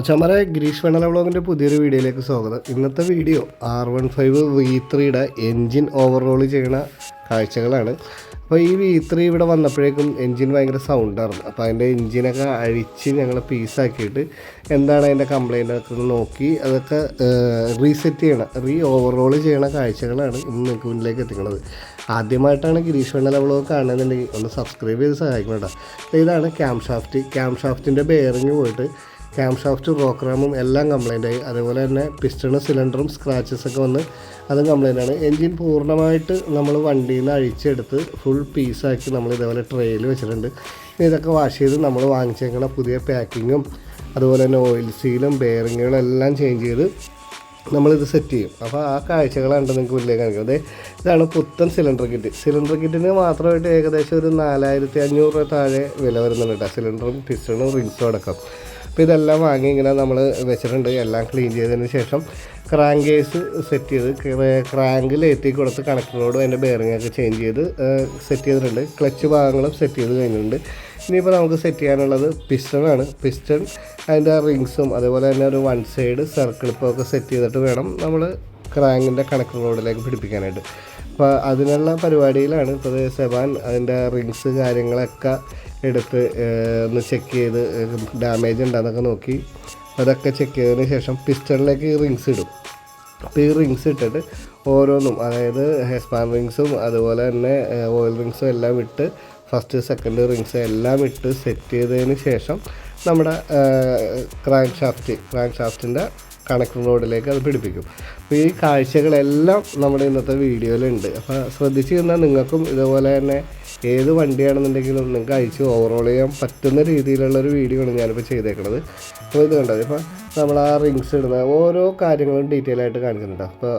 മച്ചന്മാരെ ഗിരീഷ് വെണ്ണല വ്ളോഗിന്റെ പുതിയൊരു വീഡിയോയിലേക്ക് സ്വാഗതം. ഇന്നത്തെ video R one five V ത്രീയുടെ എൻജിൻ ഓവർറോൾ ചെയ്യുന്ന കാഴ്ചകളാണ്. അപ്പോൾ ഈ വി ത്രീ ഇവിടെ വന്നപ്പോഴേക്കും എൻജിൻ ഭയങ്കര സൗണ്ടായിരുന്നു അപ്പോൾ അതിന്റെ എൻജിനൊക്കെ അഴിച്ച് ഞങ്ങൾ പീസാക്കിയിട്ട് എന്താണ് അതിന്റെ കംപ്ലൈന്റ് ഒക്കെ നോക്കി അതൊക്കെ റീസെറ്റ് ചെയ്യണം റീ ഓവർറോൾ ചെയ്യണ കാഴ്ചകളാണ് ഇന്ന് നിങ്ങൾക്ക് മുന്നിലേക്ക് എത്തിക്കുന്നത് ആദ്യമായിട്ടാണ് ഗിരീഷ് വെണ്ണ വ്ളോഗ് കാണുന്നുണ്ടെങ്കിൽ ഒന്ന് സബ്സ്ക്രൈബ് ചെയ്ത് സഹായിക്കണം കേട്ടോ. ഇതാണ് ക്യാം ഷാഫ്റ്റ് ക്യാം ഷാഫ്റ്റിന്റെ ബെയറിങ് പോയിട്ട് ക്യാം ഷാഫ്റ്റും റാമും എല്ലാം കംപ്ലൈന്റ് ആയി. അതേപോലെ തന്നെ പിസ്റ്റണും സിലിണ്ടറും സ്ക്രാച്ചസ് ഒക്കെ വന്ന് അതും കംപ്ലൈന്റ് ആണ്. എൻജിൻ പൂർണമായിട്ട് നമ്മൾ വണ്ടിയിൽ നിന്ന് അഴിച്ചെടുത്ത് ഫുൾ പീസാക്കി നമ്മൾ ഇതേപോലെ ട്രെയിൽ വെച്ചിട്ടുണ്ട്. ഇതൊക്കെ വാഷ് ചെയ്ത് നമ്മൾ വാങ്ങിച്ചേക്കണ പുതിയ പാക്കിങ്ങും അതുപോലെ തന്നെ ഓയിൽ സീലും ബെയറിങ്ങുകളും എല്ലാം ചേഞ്ച് ചെയ്ത് നമ്മളിത് സെറ്റ് ചെയ്യും. അപ്പോൾ ആ കാഴ്ചകളാണ് നിങ്ങൾക്ക് മുന്നിലേക്ക് കാണിക്കുന്നത്. ഇതാണ് പുത്തൻ സിലിണ്ടർ കിറ്റ് സിലിണ്ടർ കിറ്റിന് മാത്രമായിട്ട് ഏകദേശം ഒരു നാലായിരത്തി അഞ്ഞൂറ് താഴെ വില വരുന്നുണ്ട് കേട്ടോ. സിലിണ്ടറും പിസ്റ്റണും റിങ്സും അടക്കം. അപ്പോൾ ഇതെല്ലാം വാങ്ങി ഇങ്ങനെ നമ്മൾ വെച്ചിട്ടുണ്ട്. എല്ലാം ക്ലീൻ ചെയ്തതിന് ശേഷം ക്രാങ്ക് കേസ് സെറ്റ് ചെയ്ത് ക്രാങ്കിൽ എത്തി കൊടുത്ത് കണക്ടറോടും അതിന്റെ ബെയറിംഗ് ഒക്കെ ചേഞ്ച് ചെയ്ത് സെറ്റ് ചെയ്തിട്ടുണ്ട്. ക്ലച്ച് ഭാഗങ്ങളും സെറ്റ് ചെയ്ത് കഴിഞ്ഞിട്ടുണ്ട്. ഇനിയിപ്പോൾ നമുക്ക് സെറ്റ് ചെയ്യാനുള്ളത് പിസ്റ്റണാണ് പിസ്റ്റൺ അതിന്റെ റിങ്സും അതുപോലെ തന്നെ ഒരു വൺ സൈഡ് സർക്കിൾ ഇപ്പോൾ ഒക്കെ സെറ്റ് ചെയ്തിട്ട് വേണം നമ്മൾ ക്രാങ്കിന്റെ കണക്ടർ റോഡിലേക്ക് പിടിപ്പിക്കാനായിട്ട്. അപ്പോൾ അതിനുള്ള പരിപാടിയിലാണ് ഇപ്പോൾ സെബാൻ അതിന്റെ റിങ്സ് കാര്യങ്ങളൊക്കെ എടുത്ത് ഒന്ന് ചെക്ക് ചെയ്ത് ഡാമേജ് ഉണ്ടെന്നൊക്കെ നോക്കി. അതൊക്കെ ചെക്ക് ചെയ്തതിന് ശേഷം പിസ്റ്റണിലേക്ക് റിങ്സ് ഇടും. അപ്പോൾ ഈ റിങ്സ് ഇട്ടിട്ട് ഓരോന്നും അതായത് ഹെസ്പാൻ റിങ്സും അതുപോലെ തന്നെ ഓയിൽ റിങ്സും എല്ലാം ഇട്ട് ഫസ്റ്റ് സെക്കൻഡ് റിങ്സ് എല്ലാം ഇട്ട് സെറ്റ് ചെയ്തതിന് ശേഷം നമ്മുടെ ക്രാങ്ക് ഷാഫ്റ്റ് ക്രാങ്ക് ഷാഫ്റ്റിന്റെ കണക്ടർ റോഡിലേക്ക് അത് പിടിപ്പിക്കും. അപ്പോൾ ഈ കാഴ്ചകളെല്ലാം നമ്മുടെ ഇന്നത്തെ വീഡിയോയിലുണ്ട്. അപ്പോൾ ശ്രദ്ധിച്ച് കഴിഞ്ഞാൽ നിങ്ങൾക്കും ഇതുപോലെ തന്നെ ഏത് വണ്ടിയാണെന്നുണ്ടെങ്കിലും നിങ്ങൾക്ക് അയച്ച് ഓവറോൾ ചെയ്യാൻ പറ്റുന്ന രീതിയിലുള്ള ഒരു വീഡിയോ ആണ് ഞാനിപ്പോൾ ചെയ്തേക്കുന്നത് അപ്പോൾ ഇത് കണ്ടത് ഇപ്പോൾ നമ്മൾ ആ റിങ്സ് ഇടുന്ന ഓരോ കാര്യങ്ങളും ഡീറ്റെയിൽ ആയിട്ട് കാണിക്കുന്നുണ്ട്. അപ്പോൾ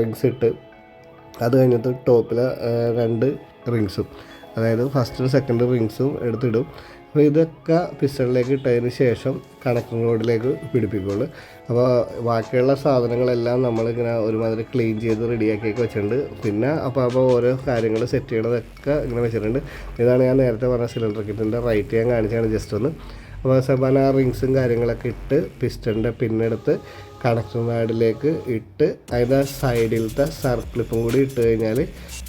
റിങ്സ് ഇട്ട് അത് കഴിഞ്ഞിട്ട് ടോപ്പിൽ രണ്ട് റിങ്സും അതായത് ഫസ്റ്റ് സെക്കൻഡ് റിങ്സും എടുത്തിടും. അപ്പോൾ ഇതൊക്കെ പിസ്റ്റണിലേക്ക് ഇട്ടതിന് ശേഷം കണക്ടർ റോഡിലേക്ക് പിടിപ്പിക്കുള്ളൂ. അപ്പോൾ ബാക്കിയുള്ള സാധനങ്ങളെല്ലാം നമ്മളിങ്ങനെ ഒരുമാതിരി ക്ലീൻ ചെയ്ത് റെഡിയാക്കിയൊക്കെ വെച്ചിട്ടുണ്ട്. പിന്നെ അപ്പോൾ അപ്പോൾ ഓരോ കാര്യങ്ങൾ സെറ്റ് ചെയ്യണതൊക്കെ ഇങ്ങനെ വെച്ചിട്ടുണ്ട്. ഇതാണ് ഞാൻ നേരത്തെ പറഞ്ഞ സിലിണ്ടർ കിറ്റിന്റെ റൈറ്റ് ഞാൻ കാണിച്ചാണ് ജസ്റ്റ് ഒന്ന്. അപ്പോൾ സെബാന റിങ്സും കാര്യങ്ങളൊക്കെ ഇട്ട് പിസ്റ്റണിന്റെ പിന്നെടുത്ത് കണക്ടർ നാഡിലേക്ക് ഇട്ട് അതിന്റെ സൈഡിലത്തെ സർക്ലിപ്പും കൂടി ഇട്ട് കഴിഞ്ഞാൽ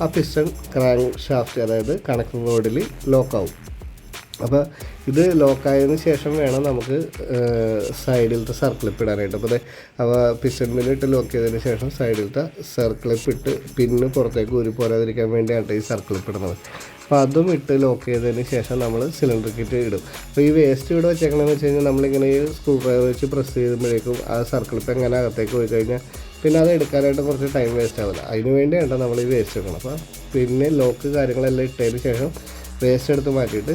ആ പിസ്റ്റൺ ക്രാങ്ക് ഷാഫ്റ്റ് അതായത് കണക്ടർ റോഡിൽ ലോക്കാവും അപ്പോൾ ഇത് ലോക്കായതിനു ശേഷം വേണം നമുക്ക് സൈഡിലത്തെ സർക്കിളിപ്പ് ഇടാനായിട്ട്. അപ്പോൾ അവ പിസ്റ്റൺ മില്ലിട്ട് ലോക്ക് ചെയ്തതിന് ശേഷം സൈഡിലത്തെ സർക്കിളിപ്പ് ഇട്ട് പിന്ന് പുറത്തേക്ക് ഊരി പോരാതിരിക്കാൻ വേണ്ടിയാണ് ഈ സർക്കിളിപ്പ് ഇടുന്നത്. അപ്പോൾ അതും ഇട്ട് ലോക്ക് ചെയ്തതിന് ശേഷം നമ്മൾ സിലിണ്ടർ കിറ്റ് ഇടും. അപ്പോൾ ഈ വേസ്റ്റ് ഇവിടെ വെച്ചേക്കണമെന്ന് വെച്ച് കഴിഞ്ഞാൽ നമ്മളിങ്ങനെ ഈ സ്ക്രൂ ഡ്രൈവർ വെച്ച് പ്രസ് ചെയ്യുമ്പോഴേക്കും ആ സർക്കിളിപ്പ് എങ്ങനെ അകത്തേക്ക് പോയി കഴിഞ്ഞാൽ പിന്നെ അത് എടുക്കാനായിട്ട് കുറച്ച് ടൈം വേസ്റ്റ് ആവില്ല അതിന് വേണ്ടിയാണ് നമ്മൾ ഈ വേസ്റ്റ് വെക്കണം അപ്പോൾ പിന്നെ ലോക്ക് കാര്യങ്ങളെല്ലാം ഇട്ടതിന് ശേഷം വേസ്റ്റ് എടുത്ത് മാറ്റിയിട്ട്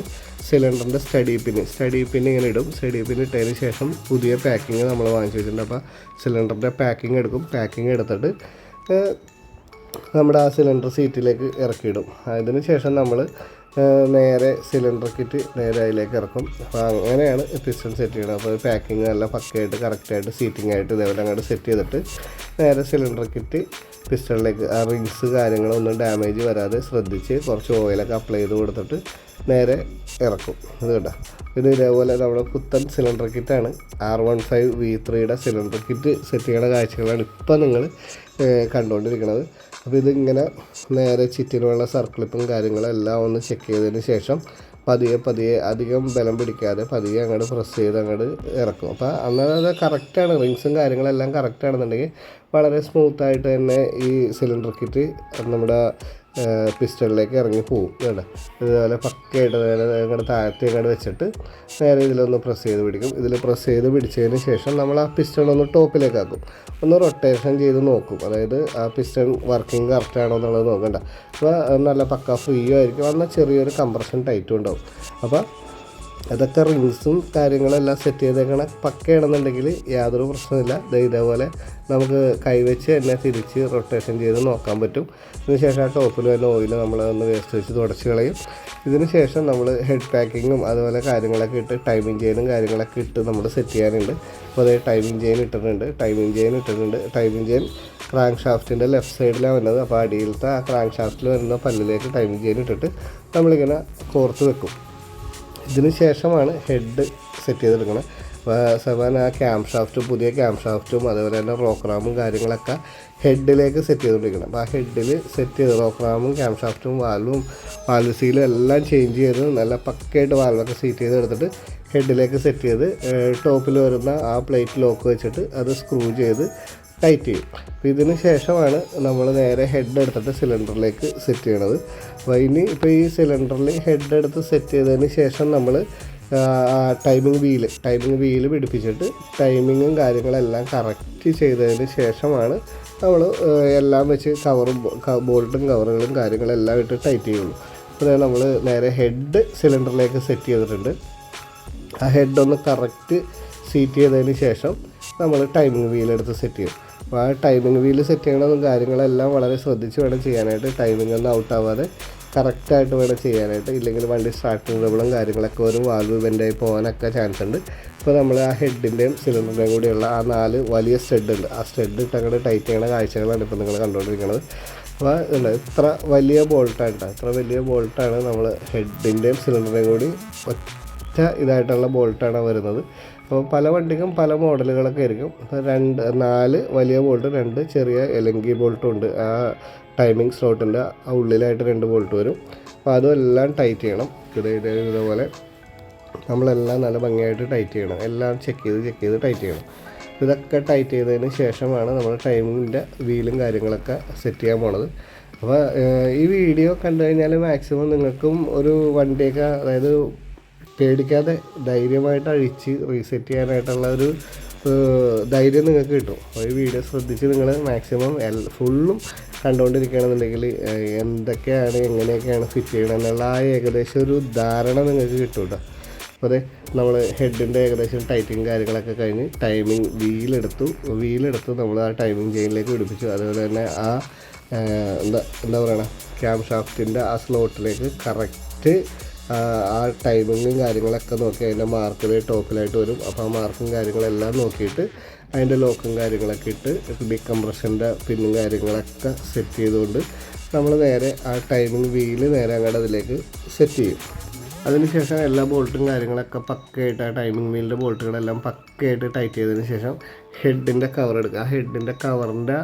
സിലിണ്ടറിന്റെ സ്റ്റഡി പിന്ന് സ്റ്റഡി പിന്ന് ഇങ്ങനെ ഇടും. സ്റ്റഡി പിന്ന് ഇട്ടതിന് ശേഷം പുതിയ പാക്കിങ് നമ്മൾ വാങ്ങിച്ചു വെച്ചിട്ടുണ്ട്. അപ്പോൾ സിലിണ്ടറിന്റെ പാക്കിങ് എടുക്കും. പാക്കിങ് എടുത്തിട്ട് നമ്മുടെ ആ സിലിണ്ടർ സീറ്റിലേക്ക് ഇറക്കിയിടും. അതിന് ശേഷം നമ്മൾ നേരെ സിലിണ്ടർ കിറ്റ് നേരെ അതിലേക്ക് ഇറക്കും. അപ്പോൾ അങ്ങനെയാണ് പിസ്റ്റൺ സെറ്റ് ചെയ്യണം അപ്പോൾ പാക്കിങ് നല്ല പക്കയായിട്ട് കറക്റ്റായിട്ട് സീറ്റിംഗ് ആയിട്ട് ഇതേപോലെ അങ്ങോട്ട് സെറ്റ് ചെയ്തിട്ട് നേരെ സിലിണ്ടർ കിറ്റ് പിസ്റ്റണിലേക്ക് ആ റിങ്സ് കാര്യങ്ങളൊന്നും ഡാമേജ് വരാതെ ശ്രദ്ധിച്ച് കുറച്ച് ഓയിലൊക്കെ അപ്ലൈ ചെയ്ത് കൊടുത്തിട്ട് നേരെ ഇറക്കും. ഇത് കേട്ടോ ഇത് ഇതേപോലെ നമ്മുടെ പുത്തൻ സിലിണ്ടർ കിറ്റാണ് ആർ വൺ ഫൈവ് വി ത്രീയുടെ സിലിണ്ടർ കിറ്റ് സെറ്റ് ചെയ്യണ കാഴ്ചകളാണ് ഇപ്പം നിങ്ങൾ കണ്ടുകൊണ്ടിരിക്കുന്നത് അപ്പോൾ ഇതിങ്ങനെ നേരെ ചിറ്റിനുള്ള സർക്കിളിപ്പും കാര്യങ്ങളും എല്ലാം ഒന്ന് ചെക്ക് ചെയ്തതിന് ശേഷം പതിയെ പതിയെ അധികം ബലം പിടിക്കാതെ പതിയെ അങ്ങോട്ട് പ്രസ് ചെയ്ത് അങ്ങോട്ട് ഇറക്കും. അപ്പോൾ അന്നേരം അത് കറക്റ്റാണ് റിങ്സും കാര്യങ്ങളെല്ലാം കറക്റ്റാണെന്നുണ്ടെങ്കിൽ വളരെ സ്മൂത്തായിട്ട് തന്നെ ഈ സിലിണ്ടർ കിറ്റ് നമ്മുടെ പിസ്റ്റണിലേക്ക് ഇറങ്ങി പോകും കേട്ടോ. ഇതുപോലെ പക്കയായിട്ട് നേരെ ഇങ്ങോട്ട് താഴത്തെ ഇങ്ങോട്ട് വെച്ചിട്ട് നേരെ ഇതിലൊന്ന് പ്രസ് ചെയ്ത് പിടിക്കും. ഇതിൽ പ്രസ് ചെയ്ത് പിടിച്ചതിന് ശേഷം നമ്മൾ ആ പിസ്റ്റൺ ഒന്ന് ടോപ്പിലേക്ക് ആക്കും. ഒന്ന് റൊട്ടേഷൻ ചെയ്ത് നോക്കും. അതായത് ആ പിസ്റ്റൺ വർക്കിംഗ് കറക്റ്റ് ആണോ എന്നുള്ളത് നോക്കണ്ട. അപ്പോൾ നല്ല പക്ക ഫ്രീ ആയിരിക്കും. എന്നാൽ ചെറിയൊരു കംപ്രഷൻ ടൈറ്റും ഉണ്ടാവും. അപ്പോൾ അതൊക്കെ റിങ്സും കാര്യങ്ങളെല്ലാം സെറ്റ് ചെയ്തേക്കണ പക്കയാണെന്നുണ്ടെങ്കിൽ യാതൊരു പ്രശ്നമില്ല ഇതേപോലെ നമുക്ക് കൈവച്ച് തന്നെ തിരിച്ച് റൊട്ടേഷൻ ചെയ്ത് നോക്കാൻ പറ്റും. അതിനുശേഷം ആ ടോപ്പിൽ വരുന്ന ഓയിൽ നമ്മൾ ഒന്ന് വേസ്റ്റ് വെച്ച് തുടച്ച് കളയും. ഇതിനുശേഷം നമ്മൾ ഹെഡ് പാക്കിങ്ങും അതുപോലെ കാര്യങ്ങളൊക്കെ ഇട്ട് ടൈമിംഗ് ചെയിനും കാര്യങ്ങളൊക്കെ ഇട്ട് നമ്മൾ സെറ്റ് ചെയ്യാനുണ്ട്. അപ്പോൾ അതേ ടൈമിംഗ് ചെയിൻ ഇട്ടിട്ടുണ്ട്. ടൈമിംഗ് ചെയിൻ ഇട്ടിട്ടുണ്ട്. ടൈമിംഗ് ചെയിൻ ക്രാങ്ക് ഷാഫ്റ്റിന്റെ ലെഫ്റ്റ് സൈഡിലാണ് വരുന്നത്. അപ്പോൾ അടിയിലത്തെ ആ ക്രാങ്ക് ഷാഫ്റ്റിൽ വരുന്ന പല്ലിലേക്ക് ടൈമിംഗ് ചെയിൻ ഇട്ടിട്ട് നമ്മളിങ്ങനെ കോർത്ത് വെക്കും. ഇതിന് ശേഷമാണ് ഹെഡ് സെറ്റ് ചെയ്തെടുക്കുന്നത് സെവൻ ആ ക്യാം ഷാഫ്റ്റ് പുതിയ ക്യാം ഷാഫ്റ്റും അതുപോലെ തന്നെ റോക്രാമും കാര്യങ്ങളൊക്കെ ഹെഡിലേക്ക് സെറ്റ് ചെയ്തുകൊണ്ടിരിക്കണം അപ്പോൾ ആ ഹെഡിൽ സെറ്റ് ചെയ്ത് റോക്രാമും ക്യാം ഷാഫ്റ്റും വാൽവും വാൽവ് സീലും എല്ലാം ചേഞ്ച് ചെയ്ത് നല്ല പക്കയായിട്ട് വാൽവൊക്കെ സെറ്റ് ചെയ്ത് എടുത്തിട്ട് ഹെഡിലേക്ക് സെറ്റ് ചെയ്ത് ടോപ്പിൽ വരുന്ന ആ പ്ലേറ്റ് ലോക്ക് വെച്ചിട്ട് അത് സ്ക്രൂ ചെയ്ത് ടൈറ്റ് ചെയ്യും. അപ്പോൾ ഇതിന് ശേഷമാണ് നമ്മൾ നേരെ ഹെഡ് എടുത്തിട്ട് സിലിണ്ടറിലേക്ക് സെറ്റ് ചെയ്യണത്. അപ്പോൾ ഇനി ഇപ്പോൾ ഈ സിലിണ്ടറിൽ ഹെഡ് എടുത്ത് സെറ്റ് ചെയ്തതിന് ശേഷം നമ്മൾ ടൈമിംഗ് വീൽ ടൈമിംഗ് വീൽ പിടിപ്പിച്ചിട്ട് ടൈമിങ്ങും കാര്യങ്ങളെല്ലാം കറക്റ്റ് ചെയ്തതിന് ശേഷമാണ് നമ്മൾ എല്ലാം വെച്ച് കവറും ബോൾട്ടും കവറുകളും കാര്യങ്ങളെല്ലാം ഇട്ട് ടൈറ്റ് ചെയ്യുള്ളൂ. അപ്പോൾ നമ്മൾ നേരെ ഹെഡ് സിലിണ്ടറിലേക്ക് സെറ്റ് ചെയ്തിട്ടുണ്ട്. ആ ഹെഡ് ഒന്ന് കറക്റ്റ് സീറ്റ് ചെയ്തതിന് ശേഷം നമ്മൾ ടൈമിംഗ് വീൽ എടുത്ത് സെറ്റ് ചെയ്യും. അപ്പോൾ ആ ടൈമിംഗ് വീൽ സെറ്റ് ചെയ്യണതും കാര്യങ്ങളെല്ലാം വളരെ ശ്രദ്ധിച്ച് വേണം ചെയ്യാനായിട്ട്. ടൈമിംഗ് ഒന്നും ഔട്ട് ആവാതെ കറക്റ്റായിട്ട് വേണം ചെയ്യാനായിട്ട്. ഇല്ലെങ്കിൽ വണ്ടി സ്റ്റാർട്ടിംഗ് ട്രബിളും കാര്യങ്ങളൊക്കെ ഒരു വാൽവ് ബെൻഡായി പോകാനൊക്കെ ചാൻസ് ഉണ്ട്. ഇപ്പോൾ നമ്മൾ ആ ഹെഡിന്റെയും സിലിണ്ടറിന്റെയും കൂടെയുള്ള ആ നാല് വലിയ സ്റ്റെഡ് ഉണ്ട്. ആ സ്റ്റെഡ് ഇട്ട് അങ്ങോട്ട് ടൈറ്റ് ചെയ്യണ കാഴ്ചകളാണ് ഇപ്പോൾ നിങ്ങൾ കണ്ടുകൊണ്ടിരിക്കുന്നത്. അപ്പോൾ ഉണ്ട് ഇത്ര വലിയ ബോൾട്ടാണ് കേട്ടോ ഇത്ര വലിയ ബോൾട്ടാണ് നമ്മൾ ഹെഡിന്റെയും സിലിണ്ടറിന്റെയും കൂടി ഒറ്റ ഇതായിട്ടുള്ള ബോൾട്ടാണ് വരുന്നത്. അപ്പോൾ പല വണ്ടിക്കും പല മോഡലുകളൊക്കെ ആയിരിക്കും. രണ്ട് നാല് വലിയ ബോൾട്ട് രണ്ട് ചെറിയ എലങ്കി ബോൾട്ടും ഉണ്ട്. ആ ടൈമിംഗ് സ്ലോട്ടിന്റെ ഉള്ളിലായിട്ട് രണ്ട് ബോൾട്ട് വരും. അപ്പോൾ അതും എല്ലാം ടൈറ്റ് ചെയ്യണം. ഇത് ഇതേപോലെ നമ്മളെല്ലാം നല്ല ഭംഗിയായിട്ട് ടൈറ്റ് ചെയ്യണം. എല്ലാം ചെക്ക് ചെയ്ത് ചെക്ക് ചെയ്ത് ടൈറ്റ് ചെയ്യണം. ഇതൊക്കെ ടൈറ്റ് ചെയ്തതിന് ശേഷമാണ് നമ്മൾ ടൈമിന്റെ വീലും കാര്യങ്ങളൊക്കെ സെറ്റ് ചെയ്യാൻ പോണത്. അപ്പോൾ ഈ വീഡിയോ കണ്ടു കഴിഞ്ഞാൽ മാക്സിമം നിങ്ങൾക്കും ഒരു വണ്ടിയൊക്കെ അതായത് പേടിക്കാതെ ധൈര്യമായിട്ട് അഴിച്ച് റീസെറ്റ് ചെയ്യാനായിട്ടുള്ള ഒരു ധൈര്യം നിങ്ങൾക്ക് കിട്ടും. ഈ വീഡിയോ ശ്രദ്ധിച്ച് നിങ്ങൾ മാക്സിമം എൽ ഫുള്ളും കണ്ടുകൊണ്ടിരിക്കുകയാണെന്നുണ്ടെങ്കിൽ എന്തൊക്കെയാണ് എങ്ങനെയൊക്കെയാണ് ഫിറ്റ് ചെയ്യണം എന്നുള്ള ആ ഏകദേശം ഒരു ധാരണ നിങ്ങൾക്ക് കിട്ടും കേട്ടോ. അപ്പോൾ അതെ നമ്മൾ ഹെഡിന്റെ ഏകദേശം ടൈറ്റിങ് കാര്യങ്ങളൊക്കെ കഴിഞ്ഞ് ടൈമിംഗ് വീലെടുത്തു വീലെടുത്ത് നമ്മൾ ആ ടൈമിംഗ് ചെയിനിലേക്ക് പിടിപ്പിച്ചു. അതുപോലെ തന്നെ ആ ആ, എന്താ എന്താ പറയണ ക്യാം ഷാഫ്റ്റിന്റെ ആ സ്ലോട്ടിലേക്ക് കറക്റ്റ് ആ ടൈമിങ്ങും കാര്യങ്ങളൊക്കെ നോക്കി അതിന്റെ മാർക്കിൽ ടോക്കിലായിട്ട് വരും. അപ്പോൾ ആ മാർക്കും കാര്യങ്ങളെല്ലാം നോക്കിയിട്ട് അതിന്റെ ലോക്കും കാര്യങ്ങളൊക്കെ ഇട്ട് ഡിക്കംപ്രഷന്റെ പിന്നും കാര്യങ്ങളൊക്കെ സെറ്റ് ചെയ്തുകൊണ്ട് നമ്മൾ നേരെ ആ ടൈമിംഗ് വീൽ നേരെ അങ്ങോട്ട് അതിലേക്ക് സെറ്റ് ചെയ്യും. അതിനുശേഷം എല്ലാ ബോൾട്ടും കാര്യങ്ങളൊക്കെ പക്കയായിട്ട് ആ ടൈമിംഗ് മീലിന്റെ ബോൾട്ടുകളെല്ലാം പക്കയായിട്ട് ടൈറ്റ് ചെയ്തതിന് ശേഷം ഹെഡിന്റെ കവർ എടുക്കുക. ആ ഹെഡിന്റെ കവറിന്റെ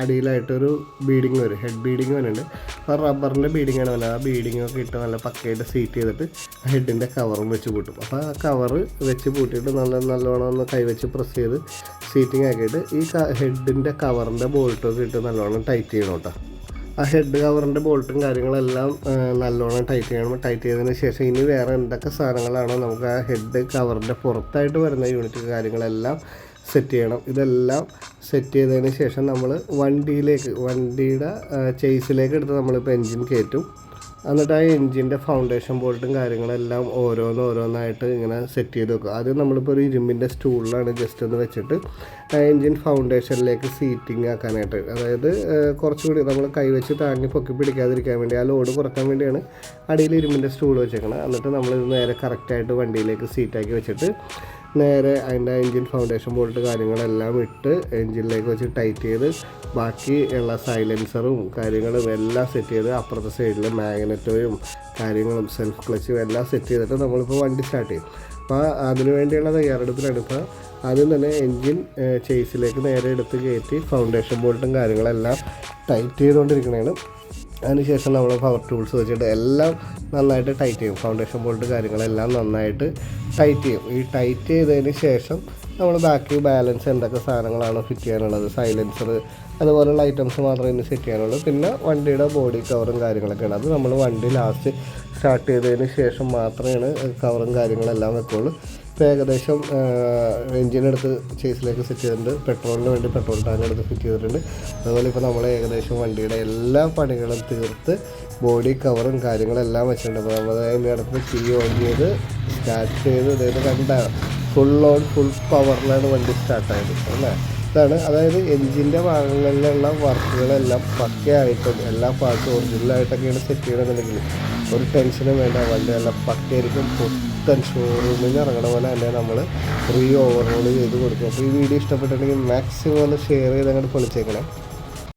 അടിയിലായിട്ടൊരു ബീഡിങ് വരും. ഹെഡ് ബീഡിങ് വരുന്നുണ്ട് അപ്പോൾ റബ്ബറിന്റെ ബീഡിങ് ആണ് വരുന്നത് ആ ബീഡിങ്ങൊക്കെ ഇട്ട് നല്ല പക്കയായിട്ട് സീറ്റ് ചെയ്തിട്ട് ഹെഡിന്റെ കവറും വെച്ച് പൂട്ടും. അപ്പോൾ ആ കവർ വെച്ച് പൂട്ടിയിട്ട് നല്ല നല്ലോണം ഒന്ന് കൈവച്ച് പ്രസ് ചെയ്ത് സീറ്റിംഗ് ആക്കിയിട്ട് ഈ ഹെഡിന്റെ കവറിന്റെ ബോൾട്ടൊക്കെ ഇട്ട് നല്ലോണം ടൈറ്റ് ചെയ്യണം കേട്ടോ. ആ ഹെഡ് കവറിന്റെ ബോൾട്ടും കാര്യങ്ങളെല്ലാം നല്ലോണം ടൈറ്റ് ചെയ്യണം. ടൈറ്റ് ചെയ്തതിന് ശേഷം ഇനി വേറെ എന്തൊക്കെ സാധനങ്ങളാണോ നമുക്ക് ആ ഹെഡ് കവറിന്റെ പുറത്തായിട്ട് വരുന്ന യൂണിറ്റ് കാര്യങ്ങളെല്ലാം സെറ്റ് ചെയ്യണം. ഇതെല്ലാം സെറ്റ് ചെയ്തതിന് ശേഷം നമ്മൾ വണ്ടിയിലേക്ക് വണ്ടിയുടെ ചേസിലേക്ക് എടുത്ത് നമ്മളിപ്പോൾ എൻജിൻ കയറ്റും. എന്നിട്ട് ആ എൻജിന്റെ ഫൗണ്ടേഷൻ ബോൾട്ടും കാര്യങ്ങളെല്ലാം ഓരോന്നോരോന്നായിട്ട് ഇങ്ങനെ സെറ്റ് ചെയ്ത് വെക്കുക ആദ്യം നമ്മളിപ്പോൾ ഒരു ഇരുമ്പിന്റെ സ്റ്റൂളിലാണ് ജസ്റ്റ് ഒന്ന് വെച്ചിട്ട് ആ എൻജിൻ ഫൗണ്ടേഷനിലേക്ക് സീറ്റിംഗ് ആക്കാനായിട്ട്. അതായത് കുറച്ചുകൂടി നമ്മൾ കൈവച്ച് താങ്ങി പൊക്കി പിടിക്കാതിരിക്കാൻ വേണ്ടി ആ ലോഡ് കുറയ്ക്കാൻ വേണ്ടിയാണ് അടിയിൽ ഇരുമ്പിന്റെ സ്റ്റൂൾ വെച്ചേക്കുന്നത് എന്നിട്ട് നമ്മളിത് നേരെ കറക്റ്റായിട്ട് വണ്ടിയിലേക്ക് സീറ്റാക്കി വെച്ചിട്ട് നേരെ അതിന്റെ എൻജിൻ ഫൗണ്ടേഷൻ ബോൾട്ട് കാര്യങ്ങളെല്ലാം ഇട്ട് എൻജിനിലേക്ക് വെച്ച് ടൈറ്റ് ചെയ്ത് ബാക്കി ഉള്ള സൈലൻസറും കാര്യങ്ങളും എല്ലാം സെറ്റ് ചെയ്ത് അപ്പുറത്തെ സൈഡിൽ മാഗ്നറ്റോയും കാര്യങ്ങളും സെൽഫ് ക്ലച്ചും എല്ലാം സെറ്റ് ചെയ്തിട്ട് നമ്മളിപ്പോൾ വണ്ടി സ്റ്റാർട്ട് ചെയ്യും. അപ്പോൾ അതിന് വേണ്ടിയുള്ള തയ്യാറെടുപ്പിലാണ് ഇപ്പോൾ ആദ്യം തന്നെ എൻജിൻ ചേസിലേക്ക് നേരെ എടുത്ത് കയറ്റി ഫൗണ്ടേഷൻ ബോൾട്ടും കാര്യങ്ങളെല്ലാം ടൈറ്റ് ചെയ്തുകൊണ്ടിരിക്കണതാണ് അതിനുശേഷം നമ്മൾ പവർ ടൂൾസ് വെച്ചിട്ട് എല്ലാം നന്നായിട്ട് ടൈറ്റ് ചെയ്യും. ഫൗണ്ടേഷൻ ബോൾട്ട് കാര്യങ്ങളെല്ലാം നന്നായിട്ട് ടൈറ്റ് ചെയ്യും. ഈ ടൈറ്റ് ചെയ്തതിന് ശേഷം നമ്മൾ ബാക്കി ബാലൻസ് എന്തൊക്കെ സാധനങ്ങളാണ് ഫിറ്റ് ചെയ്യാനുള്ളത് സൈലൻസർ അതുപോലുള്ള ഐറ്റംസ് മാത്രമേ ഇനി സെറ്റ് ചെയ്യാനുള്ളൂ. പിന്നെ വണ്ടിയുടെ ബോഡി കവറും കാര്യങ്ങളൊക്കെയാണ്. അത് നമ്മൾ വണ്ടി ലാസ്റ്റ് സ്റ്റാർട്ട് ചെയ്തതിന് ശേഷം മാത്രമാണ് കവറും കാര്യങ്ങളെല്ലാം വെക്കുള്ളൂ. ഇപ്പോൾ ഏകദേശം എഞ്ചിനെടുത്ത് ചേസിലേക്ക് സെറ്റ് ചെയ്തിട്ടുണ്ട്. പെട്രോളിന് വേണ്ടി പെട്രോൾ ടാങ്ക് എടുത്ത് ഫിറ്റ് ചെയ്തിട്ടുണ്ട്. അതുപോലെ ഇപ്പോൾ നമ്മൾ ഏകദേശം വണ്ടിയുടെ എല്ലാ പണികളും തീർത്ത് ബോഡി കവറും കാര്യങ്ങളെല്ലാം വെച്ചിട്ടുണ്ട്. അപ്പോൾ നമ്മൾ അതിന്റെ അടുത്ത് കീ ഓൺ ചെയ്ത് സ്റ്റാർട്ട് ചെയ്ത് അതായത് കണ്ടാണ് ഫുൾ ഓൺ ഫുൾ പവറിലാണ് വണ്ടി സ്റ്റാർട്ടായത് അല്ലേ? ഇതാണ്. അതായത് എൻജിന്റെ ഭാഗങ്ങളിലുള്ള വർക്കുകളെല്ലാം പക്കയായിട്ടും എല്ലാ പാർട്ടും ഒറിജിനലായിട്ടൊക്കെയാണ് സെറ്റ് ചെയ്യണമെന്നുണ്ടെങ്കിൽ ഒരു ടെൻഷനും വേണ്ട. വണ്ടി നല്ല പക്കയായിരിക്കും. പുത്തൻ ഷോറൂമിൽ നിന്ന് ഇറങ്ങണ പോലെ തന്നെ നമ്മൾ റീ ഓവർഹോൾ ചെയ്ത് കൊടുക്കും. അപ്പോൾ ഈ വീഡിയോ ഇഷ്ടപ്പെട്ടിട്ടുണ്ടെങ്കിൽ മാക്സിമം ഒന്ന് ഷെയർ ചെയ്ത് അങ്ങോട്ട് പൊളിച്ചേക്കണേ.